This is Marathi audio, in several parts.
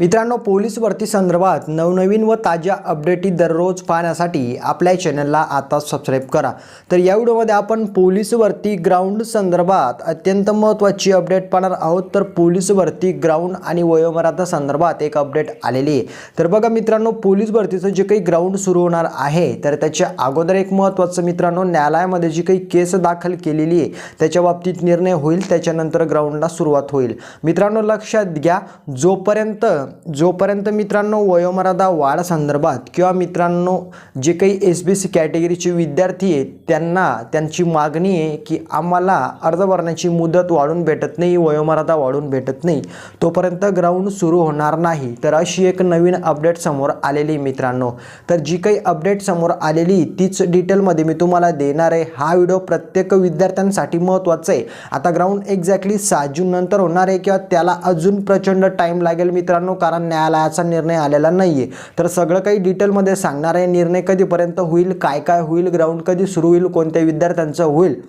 मित्रांनो पोलीस भरती संदर्भात नवनवीन व ताज्या अपडेटी दररोज पाहण्यासाठी आपल्या चॅनलला आता सबस्क्राईब करा. तर या व्हिडिओमध्ये आपण पोलीस भरती ग्राउंड संदर्भात अत्यंत महत्त्वाची अपडेट पाहणार आहोत. तर पोलीस भरती ग्राउंड आणि वयोमर्यादा संदर्भात एक अपडेट आलेली आहे. तर बघा मित्रांनो पोलीस भरतीचं जे काही ग्राउंड सुरू होणार आहे तर त्याच्या अगोदर एक महत्त्वाचं मित्रांनो न्यायालयामध्ये जी काही केस दाखल केलेली आहे त्याच्या बाबतीत निर्णय होईल त्याच्यानंतर ग्राउंडला सुरुवात होईल. मित्रांनो लक्षात घ्या जोपर्यंत जोपर्यंत मित्रांनो वयोमर्यादा वाढ संदर्भात किंवा मित्रांनो जे काही एस बी सी कॅटेगरीचे विद्यार्थी आहेत त्यांना त्यांची मागणी आहे की आम्हाला अर्ज भरण्याची मुदत वाढून भेटत नाही वयोमर्यादा वाढून भेटत नाही. तोपर्यंत ग्राउंड सुरू होणार नाही. तर अशी एक नवीन अपडेट समोर आलेली आहे मित्रांनो. तर जी काही अपडेट समोर आलेली तीच डिटेलमध्ये मी तुम्हाला देणार आहे. हा व्हिडिओ प्रत्येक विद्यार्थ्यांसाठी महत्त्वाचा आहे. आता ग्राउंड एक्झॅक्टली सहा जून नंतर होणार आहे किंवा त्याला अजून प्रचंड टाईम लागेल मित्रांनो. कारण न्यायालयाचा निर्णय आलेला नाही आहे तर सगळं काही डिटेलमध्ये सांगणार आहे. निर्णय कधीपर्यंत होईल काय काय होईल ग्राउंड कधी सुरू होईल कोणत्या विद्यार्थ्यांचं होईल?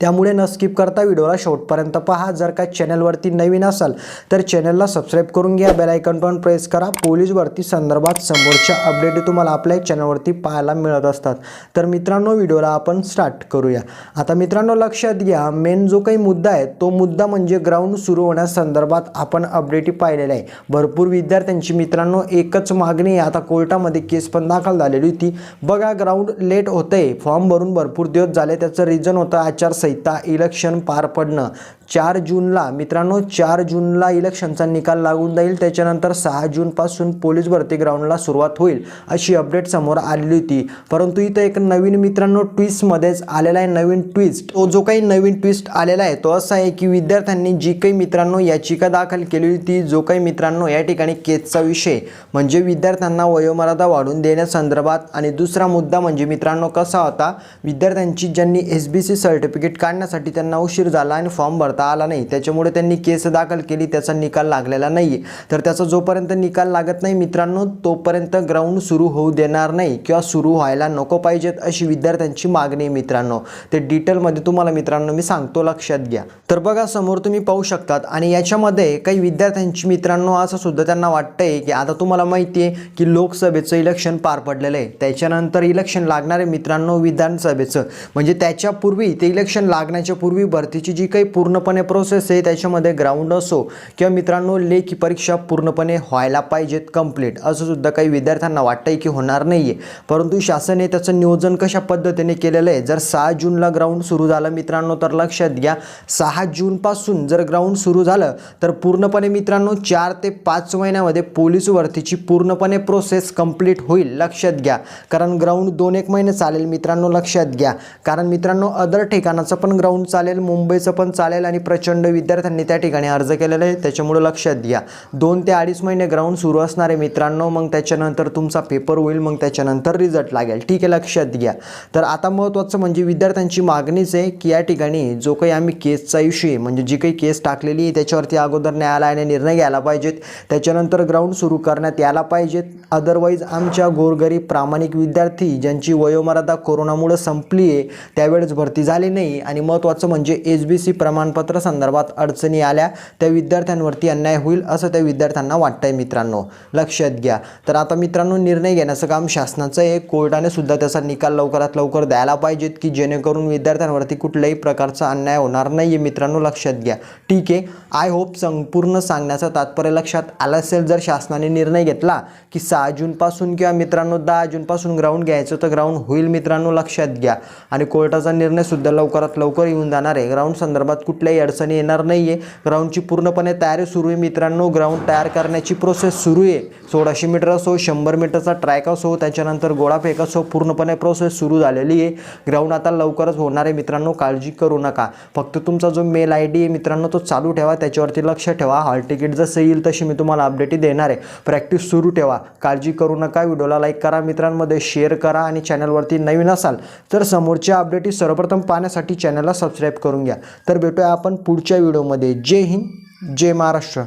त्यामुळे न स्किप करता व्हिडिओला शेवटपर्यंत पहा. जर का चॅनलवरती नवीन असाल तर चॅनलला सबस्क्राईब करून घ्या. बेल आयकॉन पण प्रेस करा. पोलीस भरती संदर्भात समोरच्या अपडेट तुम्हाला आपल्या चॅनलवरती पाहायला मिळत असतात. तर मित्रांनो व्हिडिओला आपण स्टार्ट करूया. आता मित्रांनो लक्षात घ्या. मेन जो काही मुद्दा आहे तो मुद्दा म्हणजे ग्राउंड सुरू होण्यासंदर्भात आपण अपडेटी पाहिलेला आहे. भरपूर विद्यार्थ्यांची मित्रांनो एकच मागणी आहे. आता कोर्टामध्ये केस पण दाखल झालेली होती. बघा ग्राउंड लेट होतंय. फॉर्म भरून भरपूर दिवस झाले. त्याचं रिझन होतं आचारसंहिता इलेक्शन पार पडणं चार जूनला मित्रांनो चार जूनला इलेक्शनचा निकाल लागून जाईल. त्याच्यानंतर सहा जूनपासून पोलीस भरती ग्राउंडला सुरुवात होईल अशी अपडेट समोर आलेली होती. परंतु इथं एक नवीन मित्रांनो ट्विस्टमध्येच आलेला आहे. नवीन ट्विस्ट तो जो काही नवीन ट्विस्ट आलेला आहे तो असा आहे की विद्यार्थ्यांनी जी काही मित्रांनो याचिका दाखल केली होती जो काही मित्रांनो या ठिकाणी केसचा विषय म्हणजे विद्यार्थ्यांना वयोमर्यादा वाढून देण्यासंदर्भात. आणि दुसरा मुद्दा म्हणजे मित्रांनो कसा होता विद्यार्थ्यांची ज्यांनी एस बी सी सर्टिफिकेट काढण्यासाठी त्यांना उशीर झाला आणि फॉर्म भरता आला नाही. त्याच्यामुळे त्यांनी केस दाखल केली. त्याचा निकाल लागलेला नाही आहे तर त्याचा जोपर्यंत निकाल लागत नाही मित्रांनो तोपर्यंत ग्राउंड सुरू होऊ देणार नाही किंवा सुरू व्हायला नको पाहिजेत अशी विद्यार्थ्यांची मागणी आहे मित्रांनो. ते डिटेलमध्ये तुम्हाला मित्रांनो मी सांगतो. लक्षात घ्या. तर बघा समोर तुम्ही पाहू शकतात आणि याच्यामध्ये काही विद्यार्थ्यांची मित्रांनो असं सुद्धा त्यांना वाटतंय की आता तुम्हाला माहिती आहे की लोकसभेचं इलेक्शन पार पडलेलं आहे. त्याच्यानंतर इलेक्शन लागणार आहे मित्रांनो विधानसभेचं. म्हणजे त्याच्यापूर्वी ते इलेक्शन लागण्याच्या पूर्वी भरतीची जी काही पूर्णपणे प्रोसेस आहे. त्याच्यामध्ये ग्राउंड असो किंवा मित्रांनो लेखी परीक्षा पूर्णपणे व्हायला पाहिजेत कंप्लीट असं सुद्धा काही विद्यार्थ्यांना वाटतंय की होणार नाही आहे परंतु शासन त्याचं नियोजन कशा पद्धतीने केलेलं आहे? जर सहा जूनला ग्राउंड सुरू झालं मित्रांनो तर लक्षात घ्या. सहा जूनपासून जर ग्राउंड सुरू झालं तर पूर्णपणे मित्रांनो चार ते पाच महिन्यामध्ये पोलीस भरतीची पूर्णपणे प्रोसेस कंप्लीट होईल. लक्षात घ्या. कारण ग्राउंड दोन एक महिने चालेल मित्रांनो लक्षात घ्या. कारण मित्रांनो अदर ठिकाणाचं पण ग्राउंड चालेल मुंबईचं पण चालेल आणि प्रचंड विद्यार्थ्यांनी त्या ठिकाणी अर्ज केलेला आहे. त्याच्यामुळे लक्षात घ्या. दोन ते अडीच महिने ग्राउंड सुरू असणारे मित्रांनो मग त्याच्यानंतर तुमचा पेपर होईल मग त्याच्यानंतर रिझल्ट लागेल. ठीक आहे लक्षात घ्या. तर आता महत्त्वाचं म्हणजे विद्यार्थ्यांची मागणीच आहे की या ठिकाणी जो काही आम्ही केसचा इश्यू आहे म्हणजे जी काही केस टाकलेली आहे त्याच्यावरती अगोदर न्यायालयाने निर्णय घ्यायला पाहिजेत. त्याच्यानंतर ग्राउंड सुरू करण्यात यायला पाहिजेत. अदरवाईज आमच्या गोरगरीब प्रामाणिक विद्यार्थी ज्यांची वयोमर्यादा कोरोनामुळे संपली आहे त्यावेळेस भरती झाली नाही. आणि महत्त्वाचं म्हणजे एस बी सी प्रमाणपत्र संदर्भात अडचणी आल्या त्या विद्यार्थ्यांवरती अन्याय होईल असं त्या विद्यार्थ्यांना वाटतंय मित्रांनो. लक्षात घ्या. तर आता मित्रांनो निर्णय घेण्याचं काम शासनाचं आहे. कोर्टाने सुद्धा त्याचा निकाल लवकरात लवकर द्यायला पाहिजेत की जेणेकरून विद्यार्थ्यांवरती कुठल्याही प्रकारचा अन्याय होणार नाही आहे मित्रांनो लक्षात घ्या. ठीक आहे. आय होप संपूर्ण सांगण्याचं तात्पर्य लक्षात आलं असेल. जर शासनाने निर्णय घेतला की सहा जूनपासून किंवा मित्रांनो दहा जूनपासून ग्राउंड घ्यायचं तर ग्राउंड होईल मित्रांनो लक्षात घ्या. आणि कोर्टाचा निर्णयसुद्धा लवकरात लवकर येऊन जाणार आहे. ग्राउंड संदर्भात कुठल्याही अडचणी येणार नाही आहे ग्राउंडची पूर्णपणे तयारी सुरू आहे मित्रांनो. ग्राउंड तयार करण्याची प्रोसेस सुरू आहे. सोळाशे मीटर असो शंभर मीटरचा ट्रॅक असो त्याच्यानंतर गोळाफेक असो पूर्णपणे प्रोसेस सुरू झालेली आहे. ग्राउंड आता लवकरच होणार आहे मित्रांनो. काळजी करू नका. फक्त तुमचा जो मेल आय डी आहे मित्रांनो तो चालू ठेवा. त्याच्यावरती लक्ष ठेवा. हॉल तिकीट जसं येईल तशी मी तुम्हाला अपडेटही देणार आहे. प्रॅक्टिस सुरू ठेवा. काळजी करू नका. व्हिडिओला लाईक करा. मित्रांमध्ये शेअर करा आणि चॅनलवरती नवीन असाल तर समोरच्या अपडेटी सर्वप्रथम पाहण्यासाठी चॅनलला सबस्क्राईब करून घ्या. तर भेटूया आपण पुढच्या व्हिडिओमध्ये. जय हिंद जय महाराष्ट्र.